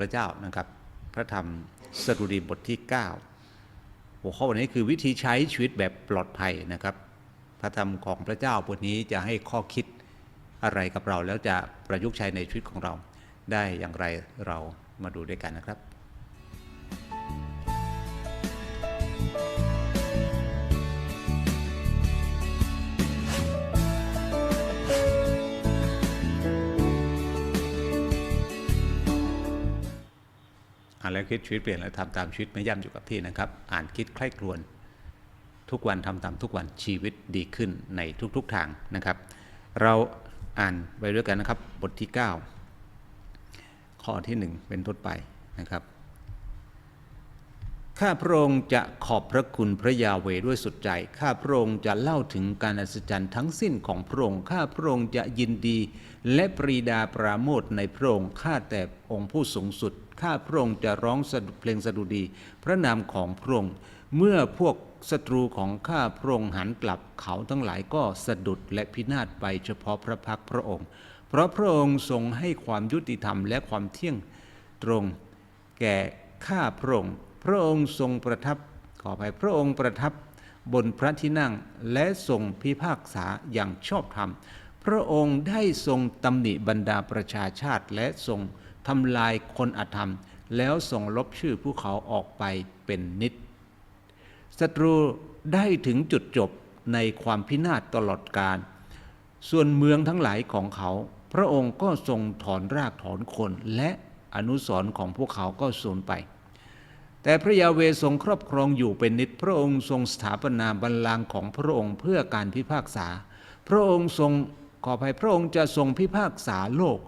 พระเจ้านะครับ พระธรรมสดุดีบทที่ 9 หัวข้อวันนี้คือวิธีใช้ชีวิตแบบปลอดภัยนะครับ พระธรรมของพระเจ้าบทนี้จะให้ข้อคิดอะไรกับเรา แล้วจะประยุกต์ใช้ในชีวิตของเราได้อย่างไรเรามาดูด้วยกันนะครับ แล้วคิดชีวิตเปลี่ยนแล้วทำตามชีวิตไม่ย่ำอยู่กับที่นะครับ อ่านคิดใคร่ครวญทุกวันทำตามทุกวันชีวิตดีขึ้นในทุกๆทางนะครับ เราอ่านไปด้วยกันนะครับบทที่ 9 ข้อที่ 1 เป็นต้นไปนะครับข้าพระองค์จะขอบพระคุณพระยาเวด้วยสุดใจ ข้าพระองค์จะเล่าถึงการอัศจรรย์ทั้งสิ้นของพระองค์ ข้าพระองค์จะยินดี และปรีดาปราโมทในพระองค์ ข้าแต่องค์ผู้สูงสุด ข้าพระองค์จะร้องสดุเพลงสดุดี พระนามของพระองค์ เมื่อพวกศัตรูของข้าพระองค์หันกลับเขาทั้งหลายก็สะดุดและพินาศไปเฉพาะพระพักพระองค์ เพราะพระองค์ทรงให้ความยุติธรรมและความเที่ยงตรง แก่ข้าพระองค์ พระองค์ทรงประทับขออภัยพระองค์ประทับบนพระที่นั่งและทรงพิพากษาอย่างชอบธรรม พระองค์ได้ทรงตำหนิบรรดาประชาชาติและทรง ทำลายคนอธรรม แล้วทรงลบชื่อผู้เขาออกไปเป็นนิจศัตรูได้ถึงจุดจบในความพินาศตลอดกาลส่วนเมืองทั้งหลายของเขา พระองค์ก็ทรงถอนรากถอนคนและอนุสรณ์ของพวกเขาก็สูญไป แต่พระยาเวทรงครอบครองอยู่เป็นนิจพระองค์ทรงสถาปนาบัลลังก์ของพระองค์เพื่อการพิพากษา พระองค์ทรงขออภัยพระองค์จะทรงพิพากษาโลก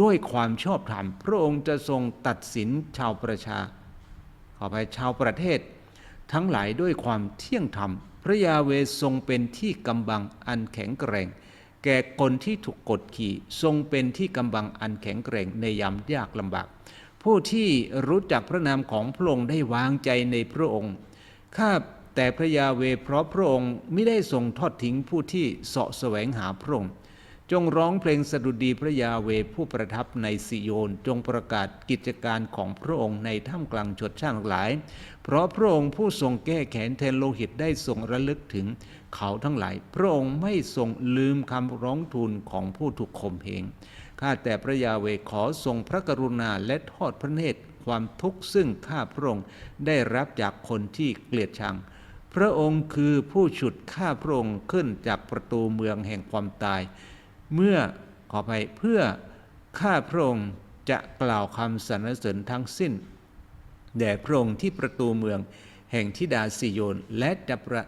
ด้วยความชอบธรรม พระองค์จะทรงตัดสินชาวประชา ขออภัยชาวประเทศ ทั้งหลายด้วยความเที่ยงธรรม พระยาเวทรงเป็นที่กำบังอันแข็งแกร่ง แก่คนที่ถูกกดขี่ทรงเป็นที่กำบังอันแข็งแกร่งในยามยากลำบาก ผู้ที่รู้จักพระนามของพระองค์ได้วางใจในพระองค์ข้าแต่พระยาเวเพราะพระองค์ไม่ได้ทรงทอดทิ้งผู้ที่เสาะแสวงหาพระองค์ จงร้องเพลงสดุดีพระยาเวผู้ประทับในสิโยน จงประกาศกิจการของพระองค์ในท่ามกลางชนชาติทั้งหลาย เพราะพระองค์ผู้ทรงแก้แขนแทนโลหิตได้ทรงระลึกถึงเขาทั้งหลาย พระองค์ไม่ทรงลืมคำร้องทูลของผู้ถูกข่มเหงข้าแต่พระยาเวขอทรงพระกรุณาและทอดพระเนตรความทุกข์ซึ่งข้าพระองค์ได้รับจากคนที่เกลียดชัง พระองค์คือผู้ฉุดข้าพระองค์ขึ้นจากประตูเมืองแห่งความตาย เมื่อขอไปเพื่อข้าพระองค์จะกล่าวคำสรรเสริญทั้งสิ้น แด่พระองค์ที่ประตูเมือง แห่งทิดาสิโยนและจะประ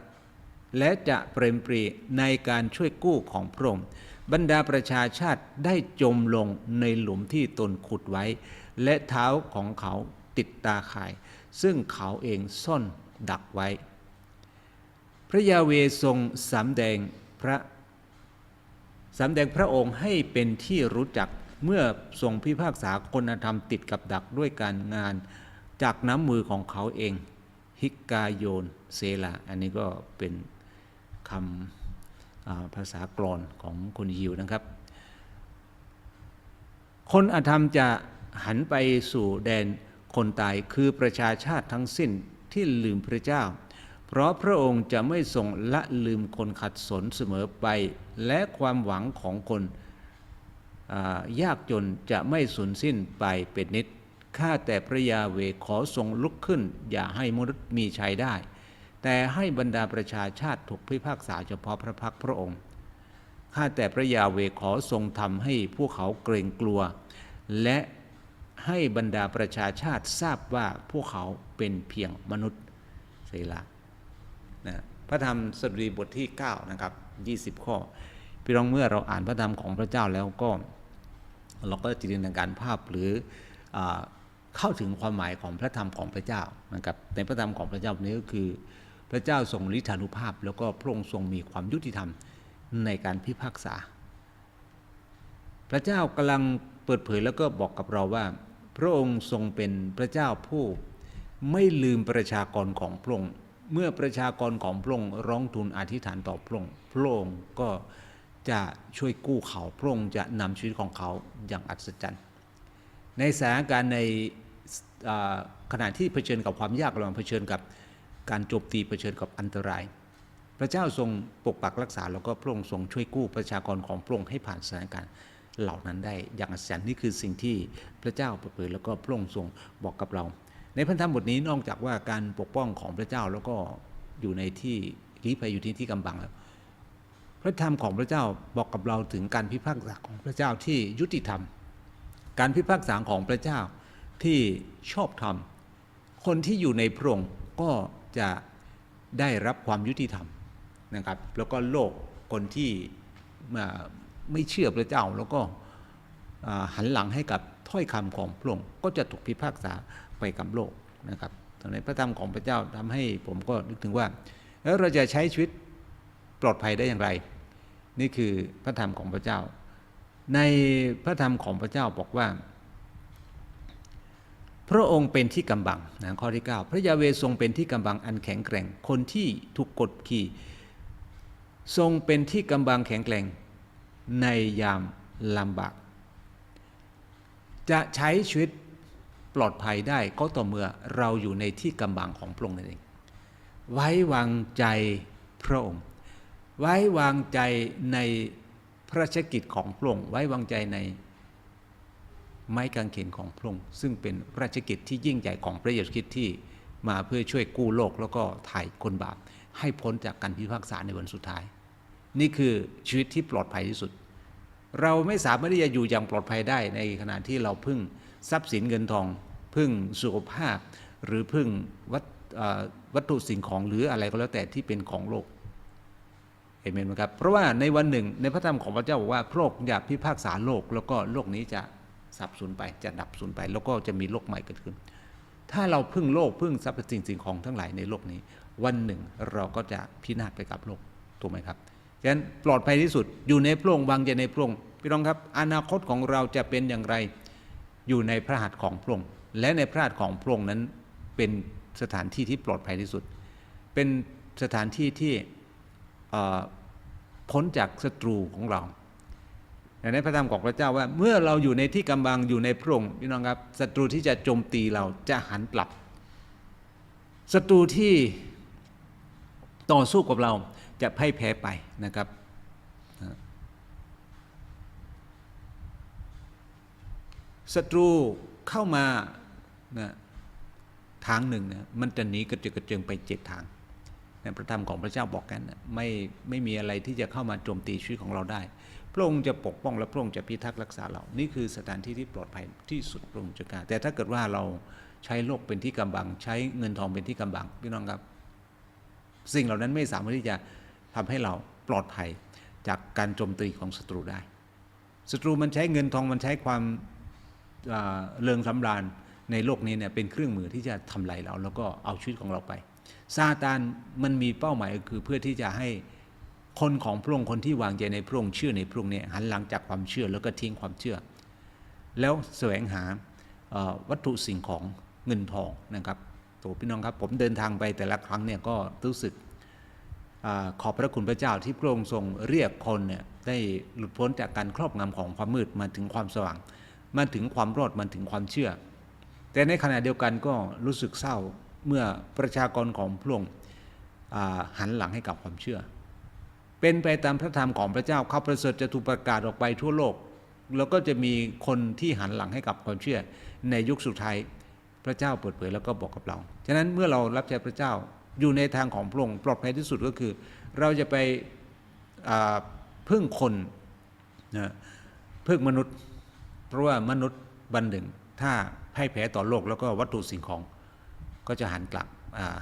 และจะเปรมปรีในการช่วยกู้ของพระองค์บรรดาประชาชาติได้จมลงในหลุมที่ตนขุดไว้ และเท้าของเขาติดตาข่าย ซึ่งเขาเองซ่อนดักไว้ พระยาเวทรงสำแดงพระ สำแดงพระองค์ให้เป็นที่รู้จักเมื่อทรงพิพากษาคนธรรมติดกับดักด้วยการงาน จากน้ำมือของเขาเอง ฮิกาโยนเซลาอันนี้ก็เป็นคำภาษากรอนของคนยิวนะครับ คนอธรรมจะหันไปสู่แดนคนตายคือประชาชาติทั้งสิ้นที่ลืมพระเจ้า เพราะพระองค์จะไม่ทรงละลืมคนขัดสนเสมอไป และความหวังของคนายากจนจะไม่สูญสิ้นไปเป็นนิด ข้าแต่พระยาเวขอทรงลุกขึ้น อย่าให้มนุษย์มีชัยได้ แต่ให้บรรดาประชาชาติถูกพิพากษาเฉพาะพระพักพระองค์ ข้าแต่พระยาเวขอทรงทำให้พวกเขาเกรงกลัว และให้บรรดาประชาชาติทราบว่าพวกเขาเป็นเพียงมนุษย์เสละ พระธรรมสดุดีบทที่9นะครับ20 ข้อ พี่น้องเมื่อเราอ่านพระธรรมของพระเจ้าแล้วก็ เราก็จินตนาการภาพหรืออเข้าถึงความหมายของพระธรรมของพระเจ้านะครับในพระธรรมของพระเจ้านี้ก็คือพระเจ้าทรงฤทธานุภาพ แล้วก็พระองค์ทรงมีความยุติธรรมในการพิพากษา พระเจ้ากำลังเปิดเผยแล้วก็บอกกับเราว่า พระองค์ทรงเป็นพระเจ้าผู้ไม่ลืมประชากรของพระองค์ เมื่อประชากรของพระองค์ร้องทูลอธิษฐานต่อพระองค์พระองค์ก็จะช่วยกู้เขาพระองค์จะนำชีวิตของเขาอย่างอัศจรรย์ ในสถานการณ์ในขณะที่เผชิญกับความยากลำบากเผชิญกับการโจมตีเผชิญกับอันตราย พระเจ้าทรงปกปักรักษาแล้วก็พระองค์ทรงช่วยกู้ประชากรของพระองค์ให้ผ่านสถานการณ์เหล่านั้นได้อย่างอัศจรรย์นี่คือสิ่งที่พระเจ้าเปิดเผยแล้วก็พระองค์ทรงบอกกับเรา ในพระธรรมบทนี้นอกจากว่าการปกป้องของพระเจ้าแล้วก็อยู่ในที่ลี้ภัยอยู่ที่ที่กำบังแล้วพระธรรมของพระเจ้าบอกกับเราถึงการพิพากษาของพระเจ้าที่ยุติธรรม การพิพากษาของพระเจ้าที่ชอบธรรม คนที่อยู่ในพระองค์ก็จะได้รับความยุติธรรมนะครับ แล้วก็โลกคนที่ไม่เชื่อพระเจ้าแล้วก็หันหลังให้กับ ถ้อยคำของพระองค์ก็จะถูกพิพากษาไปกับโลกนะครับตอนนี้พระธรรมของพระเจ้าทำให้ผมก็นึกถึงว่า แล้วเราจะใช้ชีวิตปลอดภัยได้อย่างไร นี่คือพระธรรมของพระเจ้า ในพระธรรมของพระเจ้าบอกว่า พระองค์เป็นที่กำบังนะข้อที่ 9 พระยาเวทรงเป็นที่กำบังอันแข็งแกร่ง คนที่ถูกกดขี่ทรงเป็นที่กำบังแข็งแกร่งในยามลำบาก จะใช้ชีวิตปลอดภัยได้ก็ต่อเมื่อเราอยู่ในที่กำบังของพระองค์นั่นเอง ไว้วางใจพระองค์ ไว้วางใจในพระราชกิจของพระองค์ ไว้วางใจในไม้กางเขนของพระองค์ ซึ่งเป็นพระราชกิจที่ยิ่งใหญ่ของพระเยซูคริสต์ที่มาเพื่อช่วยกู้โลกแล้วก็ถ่ายคนบาปให้พ้นจากการพิพากษาในวันสุดท้าย นี่คือชีวิตที่ปลอดภัยที่สุด เราไม่สามารถที่จะอยู่อย่างปลอดภัยได้ในขณะที่เราพึ่งทรัพย์สินเงินทอง พึ่งสุขภาพ หรือพึ่งวัตวัตถุสิ่งของหรืออะไรก็แล้วแต่ที่เป็นของโลกเอเมนไหมครับเพราะว่าในวันหนึ่งในพระธรรมของพระเจ้าบอกว่าพระองค์อยากพิพากษาโลก แล้วก็โลกนี้จะสับสูญไปจะดับสูญไป แล้วก็จะมีโลกใหม่เกิดขึ้น ถ้าเราพึ่งโลกพึ่งทรัพย์สินสิ่งของทั้งหลายในโลกนี้ วันหนึ่งเราก็จะพินาศไปกับโลกถูกไหมครับ ฉะนั้นปลอดภัยที่สุดอยู่ในพระองค์วางใจในพระองค์พี่น้องครับ อนาคตของเราจะเป็นอย่างไรอยู่ในพระหัตถ์ของพระองค์และในพระหัตถ์ของพระองค์นั้นเป็นสถานที่ที่ปลอดภัยที่สุด เป็นสถานที่ที่พ้นจากศัตรูของเราในพระธรรมของพระเจ้าว่าเมื่อเราอยู่ในที่กำบังอยู่ในพระองค์พี่น้องครับศัตรูที่จะโจมตีเราจะหันกลับศัตรูที่ต่อสู้กับเรา จะพ่ายแพ้ไปนะครับศัตรูเข้ามานะทางหนึ่งนะมันจะหนีกระเจิดกระเจิงไปเจ็ดทางในพระธรรมของพระเจ้าบอกกันนะไม่ไม่มีอะไรที่จะเข้ามาโจมตีชีวิตของเราได้ พระองค์จะปกป้องและพระองค์จะพิทักษ์รักษาเรา นี่คือสถานที่ที่ปลอดภัยที่สุดพระองค์จะกล้าแต่ถ้าเกิดว่าเราใช้โลกเป็นที่กำบัง ใช้เงินทองเป็นที่กำบังพี่น้องครับ สิ่งเหล่านั้นไม่สามารถที่จะ ทำให้เราปลอดภัยจากการโจมตีของศัตรูได้ศัตรูมันใช้เงินทองมันใช้ความเริงสำราญในโลกนี้เนี่ยเป็นเครื่องมือที่จะทำลายเรา แล้วก็เอาชีวิตของเราไปซาตานมันมีเป้าหมายก็คือเพื่อที่จะให้คนของพระองค์คนที่วางใจในพระองค์เชื่อในพระองค์เนี่ยหันหลังจากความเชื่อแล้วก็ทิ้งความเชื่อ แล้วแสวงหาวัตถุสิ่งของเงินทองนะครับโถพี่น้องครับผมเดินทางไปแต่ละครั้งเนี่ยก็รู้สึก ขอบพระคุณพระเจ้าที่พระองค์ทรงเรียกคนเนี่ยได้หลุดพ้นจากการครอบงำของความมืดมาถึงความสว่างมาถึงความรอดมาถึงความเชื่อ แต่ในขณะเดียวกันก็รู้สึกเศร้าเมื่อประชากรของพระองค์หันหลังให้กับความเชื่อ เป็นไปตามพระธรรมของพระเจ้าข้าประเสริฐจะถูกประกาศออกไปทั่วโลก แล้วก็จะมีคนที่หันหลังให้กับความเชื่อ ในยุคสุดท้ายพระเจ้าเปิดเผยแล้วก็บอกกับเรา ฉะนั้นเมื่อเรารับใช้พระเจ้า อยู่ในทางของพระองค์ปลอดภัยที่สุดก็คือ เราจะไปพึ่งคนนะพึ่งมนุษย์ เพราะว่ามนุษย์บันหนึ่ง ถ้าพ่ายแพ้ต่อโลกแล้วก็วัตถุสิ่งของก็จะหันกลับ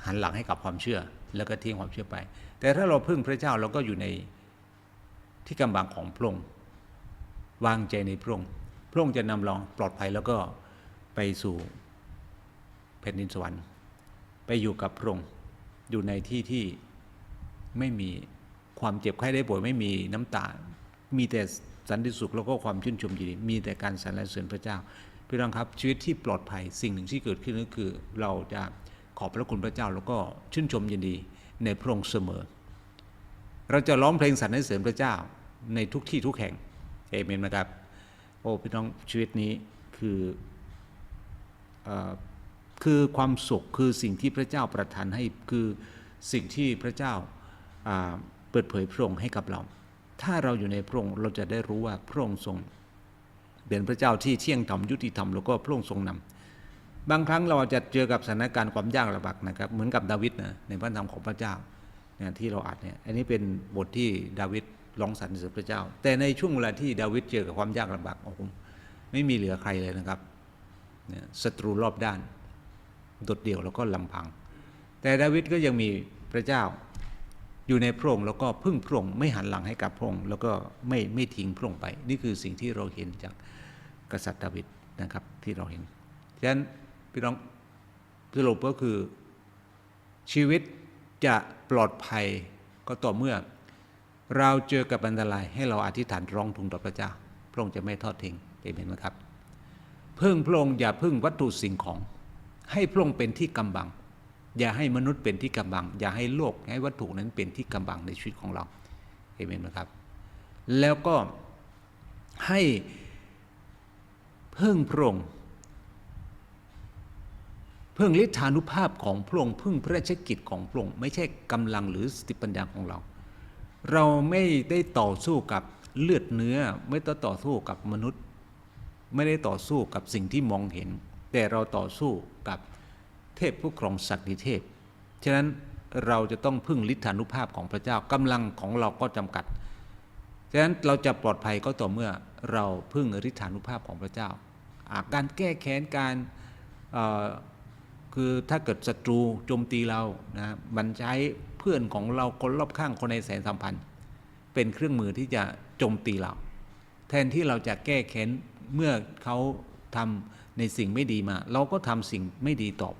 หันหลังให้กับความเชื่อ แล้วก็ทิ้งความเชื่อไป แต่ถ้าเราพึ่งพระเจ้าเราก็อยู่ในที่กำบังของพระองค์วางใจในพระองค์พระองค์จะนำเราปลอดภัยแล้วก็ไปสู่แผ่นดินสวรรค์ ไปอยู่กับพระองค์ อยู่ในที่ที่ไม่มีความเจ็บไข้ได้ป่วยไม่มีน้ำตา มีแต่สันติสุขแล้วก็ความชื่นชมยินดี มีแต่การสรรเสริญพระเจ้า พี่น้องครับชีวิตที่ปลอดภัยสิ่งหนึ่งที่เกิดขึ้นก็คือ เราจะขอบพระคุณพระเจ้าแล้วก็ชื่นชมยินดีในพระองค์เสมอ เราจะร้องเพลงสรรเสริญพระเจ้าในทุกที่ทุกแห่งเอเมนไหมครับ โอ้พี่น้องชีวิตนี้คืออ่อ คือความสุขคือสิ่งที่พระเจ้าประทานให้คือสิ่งที่พระเจ้าเปิดเผยพระองค์ให้กับเรา ถ้าเราอยู่ในพระองค์เราจะได้รู้ว่าพระองค์ทรง เป็นพระเจ้าที่เที่ยงธรรมยุติธรรมแล้วก็พระองค์ทรงนำบางครั้งเราจะเจอกับสถานการณ์ความยากลำบากนะครับ เหมือนกับดาวิดนะในพระธรรมของพระเจ้าเนี่ยที่เราอ่านเนี่ยอันนี้เป็นบทที่ดาวิดร้องสรรเสริญพระเจ้า แต่ในช่วงเวลาที่ดาวิดเจอกับความยากลำบากโอ้โหไม่มีเหลือใครเลยนะครับเนี่ยศัตรูรอบด้าน โดดเดี่ยวแล้วก็ลำพัง แต่ดาวิดก็ยังมีพระเจ้าอยู่ในพระองค์แล้วก็พึ่งพระองค์ไม่หันหลังให้กับพระองค์แล้วก็ไม่ไม่ทิ้งพระองค์ไป นี่คือสิ่งที่เราเห็นจากกษัตริย์ดาวิดนะครับที่เราเห็นฉะนั้นพี่น้องสรุปก็คือชีวิตจะปลอดภัยก็ต่อเมื่อ เราเจอกับอันตรายให้เราอธิษฐานร้องทูลต่อพระเจ้า พระองค์จะไม่ทอดทิ้งเอเมนไหมครับ พึ่งพระองค์อย่าพึ่งวัตถุสิ่งของ ให้พระองค์เป็นที่กำบัง อย่าให้มนุษย์เป็นที่กำบัง อย่าให้โลกให้วัตถุนั้นเป็นที่กำบังในชีวิตของเราเอเมนไหมครับ แล้วก็ให้พึ่งพระองค์พึ่งฤทธานุภาพของพระองค์พึ่งพระราชกิจของพระองค์ไม่ใช่กำลังหรือสติปัญญาของเรา เราไม่ได้ต่อสู้กับเลือดเนื้อ ไม่ต้องต่อสู้กับมนุษย์ ไม่ได้ต่อสู้กับสิ่งที่มองเห็น แต่เราต่อสู้กับเทพผู้ครองสัตว์นิเทพฉะนั้นเราจะต้องพึ่งฤทธานุภาพของพระเจ้ากำลังของเราก็จำกัด ฉะนั้นเราจะปลอดภัยก็ต่อเมื่อเราพึ่งฤทธานุภาพของพระเจ้า การแก้แค้นการคือถ้าเกิดศัตรูโจมตีเรานะมันใช้เพื่อนของเราคนรอบข้างคนในแสนสัมพันธ์เป็นเครื่องมือที่จะโจมตีเรา แทนที่เราจะแก้แค้นเมื่อเขาทำ ในสิ่งไม่ดีมา เราก็ทำสิ่งไม่ดีตอบ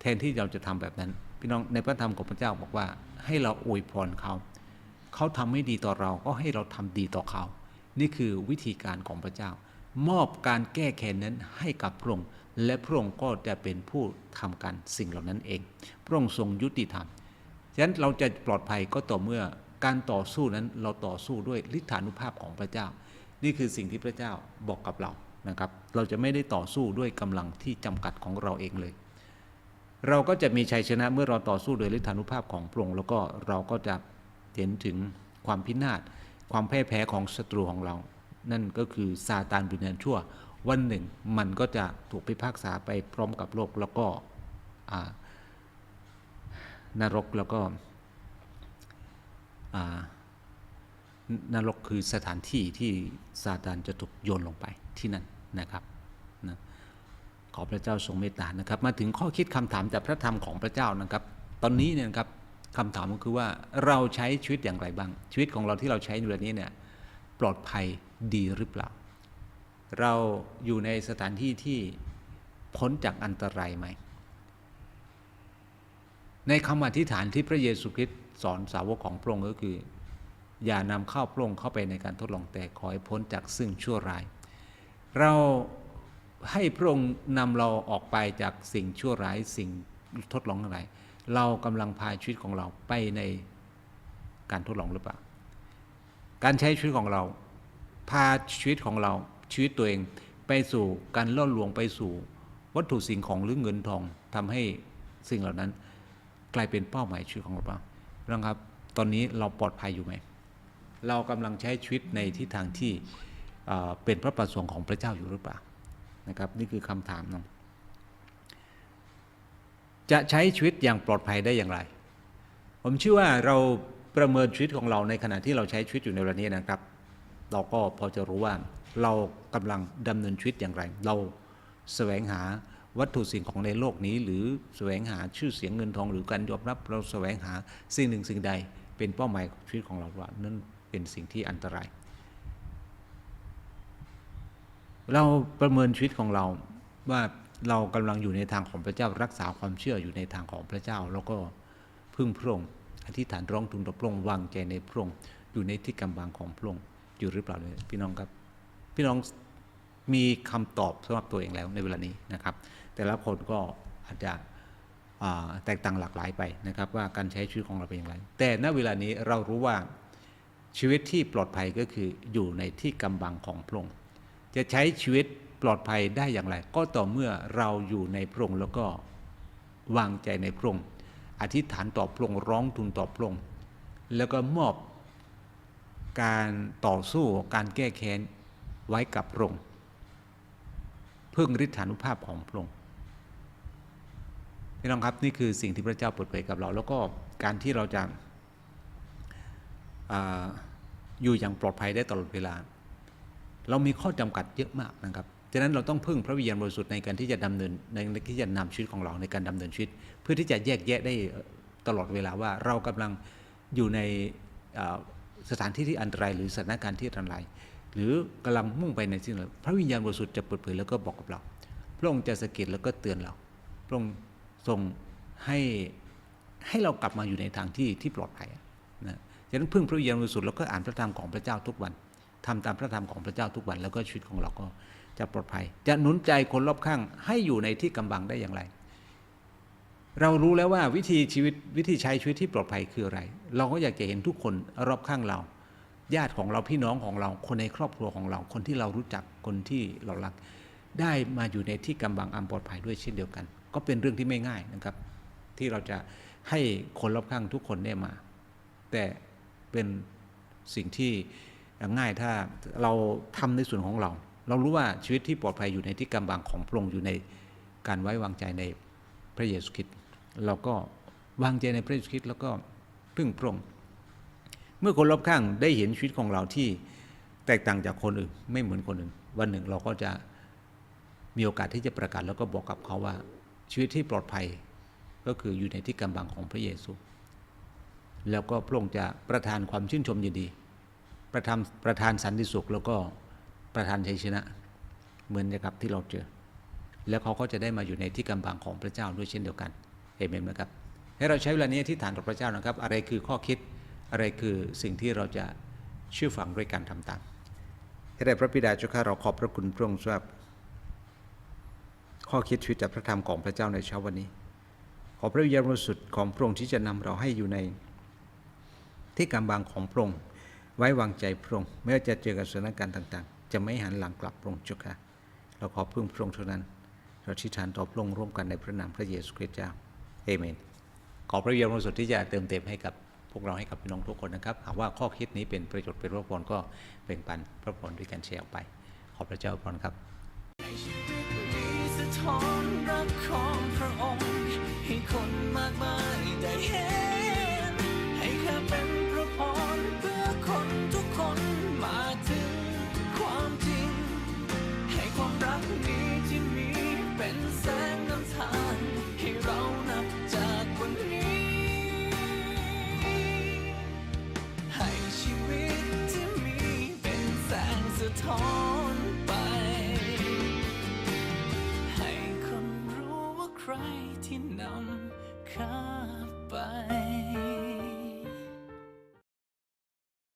แทนที่เราจะทำแบบนั้น พี่น้องในพระธรรมของพระเจ้าบอกว่า ให้เราอวยพรเขา เขาทำไม่ดีต่อเราก็ให้เราทำดีต่อเขา นี่คือวิธีการของพระเจ้า มอบการแก้แค้นนั้นให้กับพระองค์และพระองค์ก็จะเป็นผู้ทำการสิ่งเหล่านั้นเอง พระองค์ทรงยุติธรรมฉะนั้นเราจะปลอดภัยก็ต่อเมื่อการต่อสู้นั้นเราต่อสู้ด้วยฤทธานุภาพของพระเจ้า นี่คือสิ่งที่พระเจ้าบอกกับเรา นะครับ เราจะไม่ได้ต่อสู้ด้วยกำลังที่จำกัดของเราเองเลย เราก็จะมีชัยชนะเมื่อเราต่อสู้โดยฤทธานุภาพของพระองค์แล้วก็เราก็จะเห็นถึงความพินาศความแพ้แพ้ของศัตรูของเรา นั่นก็คือซาตานวิญญาณชั่ว วันหนึ่งมันก็จะถูกพิพากษาไปพร้อมกับโลกแล้วก็นรกแล้วก็นรกคือสถานที่ที่ซาตานจะถูกโยนลงไป ที่นั่นนะครับนะขอพระเจ้าทรงเมตตานะครับ มาถึงข้อคิดคำถามจากพระธรรมของพระเจ้านะครับ ตอนนี้เนี่ยครับคำถามก็คือว่าเราใช้ชีวิตอย่างไรบ้าง ชีวิตของเราที่เราใช้ในเวลานี้เนี่ยปลอดภัยดีหรือเปล่า เราอยู่ในสถานที่ที่พ้นจากอันตรายไหม ในคำอธิษฐานที่พระเยซูคริสต์สอนสาวกของพระองค์ก็คือ อย่านำข้าวพระองค์เข้าไปในการทดลองแต่ขอให้พ้นจากซึ่งชั่วร้าย เราให้พระองค์นำเราออกไปจากสิ่งชั่วร้ายสิ่งทดลองอะไรเรากำลังพาชีวิตของเราไปในการทดลองหรือเปล่า การใช้ชีวิตของเรา พาชีวิตของเราชีวิตตัวเองไปสู่การล่อลวงไปสู่ วัตถุสิ่งของหรือเงินทองทำให้สิ่งเหล่านั้น กลายเป็นเป้าหมายชีวิตของเราเปล่าน้องครับ ตอนนี้เราปลอดภัยอยู่ไหม เรากำลังใช้ชีวิตในทิศทางที่ เป็นพระประสงค์ของพระเจ้าอยู่หรือเปล่านะครับนี่คือคำถามเนาะจะใช้ชีวิตอย่างปลอดภัยได้อย่างไร ผมเชื่อว่าเราประเมินชีวิตของเราในขณะที่เราใช้ชีวิตอยู่ในเวลานี้นะครับ เราก็พอจะรู้ว่าเรากำลังดำเนินชีวิตอย่างไร เราแสวงหาวัตถุสิ่งของในโลกนี้ หรือแสวงหาชื่อเสียงเงินทองหรือการยอมรับเราแสวงหาสิ่งหนึ่งสิ่งใด เป็นเป้าหมายของชีวิตของเราว่านั่นเป็นสิ่งที่อันตราย เราประเมินชีวิตของเราว่าเรากำลังอยู่ในทางของพระเจ้ารักษาความเชื่ออยู่ในทางของพระเจ้า แล้วก็พึ่งพระองค์อธิษฐานร้องทูลต่อพระองค์วางใจในพระองค์อยู่ในที่กำบังของพระองค์อยู่หรือเปล่าเลยพี่น้องครับ พี่น้องมีคำตอบสำหรับตัวเองแล้วในเวลานี้นะครับ แต่ละคนก็อาจจะแตกต่างหลากหลายไปนะครับว่าการใช้ชีวิตของเราเป็นอย่างไร แต่ณเวลานี้เรารู้ว่าชีวิตที่ปลอดภัยก็คืออยู่ในที่กำบังของพระองค์ จะใช้ชีวิตปลอดภัยได้อย่างไร ก็ต่อเมื่อเราอยู่ในพระองค์แล้วก็วางใจในพระองค์อธิษฐานต่อพระองค์ร้องทูลต่อพระองค์แล้วก็มอบการต่อสู้การแก้แค้นไว้กับพระองค์พึ่งฤทธานุภาพของพระองค์พี่น้องครับนี่คือสิ่งที่พระเจ้าเปิดเผยกับเรา แล้วก็การที่เราจะอาอยู่อย่างปลอดภัยได้ตลอดเวลา เรามีข้อจำกัดเยอะมากนะครับฉะนั้นเราต้องพึ่งพระวิญญาณบริสุทธิ์ในการที่จะดำเนินในที่จะนำชีวิตของเราในการดำเนินชีวิต เพื่อที่จะแยกแยะได้ตลอดเวลาว่าเรากำลังอยู่ในสถานที่ที่อันตรายหรือสถานการณ์ที่อันตราย หรือกำลังมุ่งไปในสิ่งนั้นพระวิญญาณบริสุทธิ์จะเปิดเผยแล้วก็บอกกับเรา พระองค์จะสะกิดแล้วก็เตือนเรา พระองค์ทรงให้ให้เรากลับมาอยู่ในทางที่ที่ปลอดภัยนะฉะนั้นพึ่งพระวิญญาณบริสุทธิ์แล้วก็อ่านพระธรรมของพระเจ้าทุกวัน ทำตามพระธรรมของพระเจ้าทุกวัน แล้วก็ชีวิตของเราก็จะปลอดภัย จะหนุนใจคนรอบข้างให้อยู่ในที่กำบังได้อย่างไร เรารู้แล้วว่าวิธีชีวิตวิธีใช้ชีวิตที่ปลอดภัยคืออะไร เราก็อยากจะเห็นทุกคนรอบข้างเรา ญาติของเราพี่น้องของเรา คนในครอบครัวของเรา คนที่เรารู้จักคนที่เรารัก ได้มาอยู่ในที่กำบังอันปลอดภัยด้วยเช่นเดียวกัน ก็เป็นเรื่องที่ไม่ง่ายนะครับ ที่เราจะให้คนรอบข้างทุกคนได้มา แต่เป็นสิ่งที่ ง่ายถ้าเราทำในส่วนของเรา เรารู้ว่าชีวิตที่ปลอดภัยอยู่ในที่กำบังของพระองค์อยู่ในการไว้วางใจในพระเยซูคริสต์เราก็วางใจในพระเยซูคริสต์แล้วก็พึ่งพระองค์เมื่อคนรอบข้างได้เห็นชีวิตของเราที่แตกต่างจากคนอื่นไม่เหมือนคนอื่น วันหนึ่งเราก็จะมีโอกาสที่จะประกาศแล้วก็บอกกับเขาว่าชีวิตที่ปลอดภัยก็คืออยู่ในที่กำบังของพระเยซู แล้วก็พระองค์จะประทานความชื่นชมยินดี ประทานประทานสันติสุขแล้วก็ประทานชัยชนะ เหมือนกับที่เราเจอ แล้วเขาก็จะได้มาอยู่ในที่กำบังของพระเจ้าด้วยเช่นเดียวกันเอเมนไหมครับให้เราใช้เวลานี้ที่ฐานต่อพระเจ้านะครับ อะไรคือข้อคิดอะไรคือสิ่งที่เราจะเชื่อฟังด้วยการทำตามให้ได้พระบิดาเจ้าข้าเราขอบพระคุณพระองค์สำหรับข้อคิดชีวิตจากพระธรรมของพระเจ้าในเช้าวันนี้ ขอพระวิญญาณบริสุทธิ์ของพระองค์ที่จะนำเราให้อยู่ในที่กำบังของพระองค์ ไว้วางใจพระองค์ไม่ว่าจะเจอกับสถานการณ์ต่างๆ จะไม่หันหลังกลับพระองค์เจ้าค่ะเราขอพึ่งพระองค์เท่านั้น เราชิฐานต่อพระองค์ร่วมกันในพระนามพระเยซูคริสต์เจ้าเอเมน ขอพระวิญญาณบริสุทธิ์ที่จะเติมเต็มให้กับพวกเราให้กับพี่น้องทุกคนนะครับ หากว่าข้อคิดนี้เป็นประโยชน์เป็นพระพรก็แบ่งปันพระพรด้วยกันแชร์ออกไป ขอพระเจ้าอวยพรครับนี้สะท้อนรักของพระองค์ให้คนมากมาย